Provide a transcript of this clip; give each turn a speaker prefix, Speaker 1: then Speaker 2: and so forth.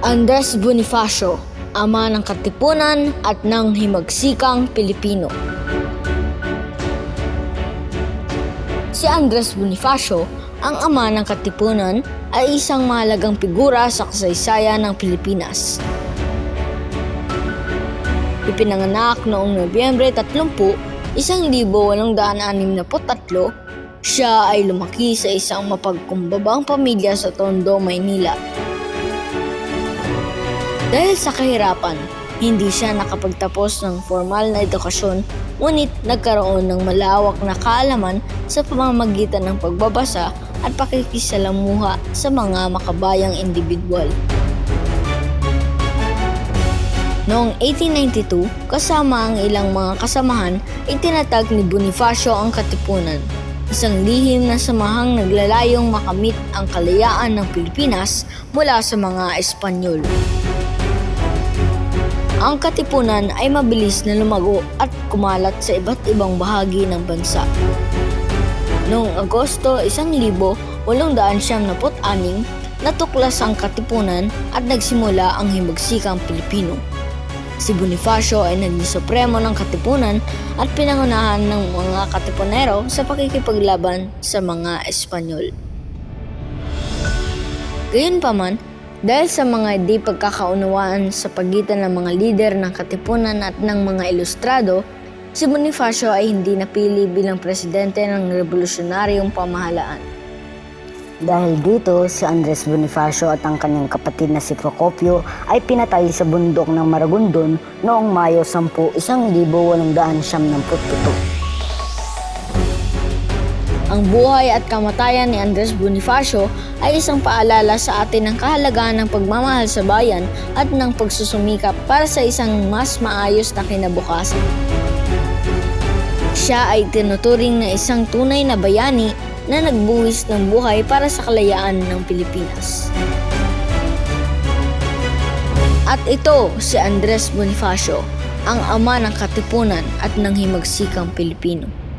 Speaker 1: Andres Bonifacio, ama ng Katipunan at ng Himagsikang Pilipino. Si Andres Bonifacio, ang ama ng Katipunan, ay isang mahalagang figura sa kasaysayan ng Pilipinas. Ipinanganak noong Nobyembre 30, 1863, siya ay lumaki sa isang mapagkumbabang pamilya sa Tondo, Maynila. Dahil sa kahirapan, hindi siya nakapagtapos ng formal na edukasyon ngunit nagkaroon ng malawak na kaalaman sa pamamagitan ng pagbabasa at pakikisalamuha sa mga makabayang individual. Noong 1892, kasama ang ilang mga kasamahan, itinatag ni Bonifacio ang Katipunan, isang lihim na samahang naglalayong makamit ang kalayaan ng Pilipinas mula sa mga Espanyol. Ang Katipunan ay mabilis na lumago at kumalat sa iba't ibang bahagi ng bansa. Noong Agosto 1876, natuklas ang Katipunan at nagsimula ang Himagsikang Pilipino. Si Bonifacio ay naging supremo ng Katipunan at pinangunahan ng mga Katipunero sa pakikipaglaban sa mga Espanyol. Gayunpaman, dahil sa mga di pagkakaunawaan sa pagitan ng mga lider ng Katipunan at ng mga ilustrado, si Bonifacio ay hindi napili bilang presidente ng revolusyonaryong pamahalaan.
Speaker 2: Dahil dito, si Andres Bonifacio at ang kanyang kapatid na si Procopio ay pinatay sa bundok ng Maragondon noong Mayo 10, 1877.
Speaker 1: Ang buhay at kamatayan ni Andres Bonifacio ay isang paalala sa atin ng kahalagaan ng pagmamahal sa bayan at ng pagsusumikap para sa isang mas maayos na kinabukasan. Siya ay tinuturing na isang tunay na bayani na nagbuwis ng buhay para sa kalayaan ng Pilipinas. At ito si Andres Bonifacio, ang ama ng Katipunan at ng Himagsikang Pilipino.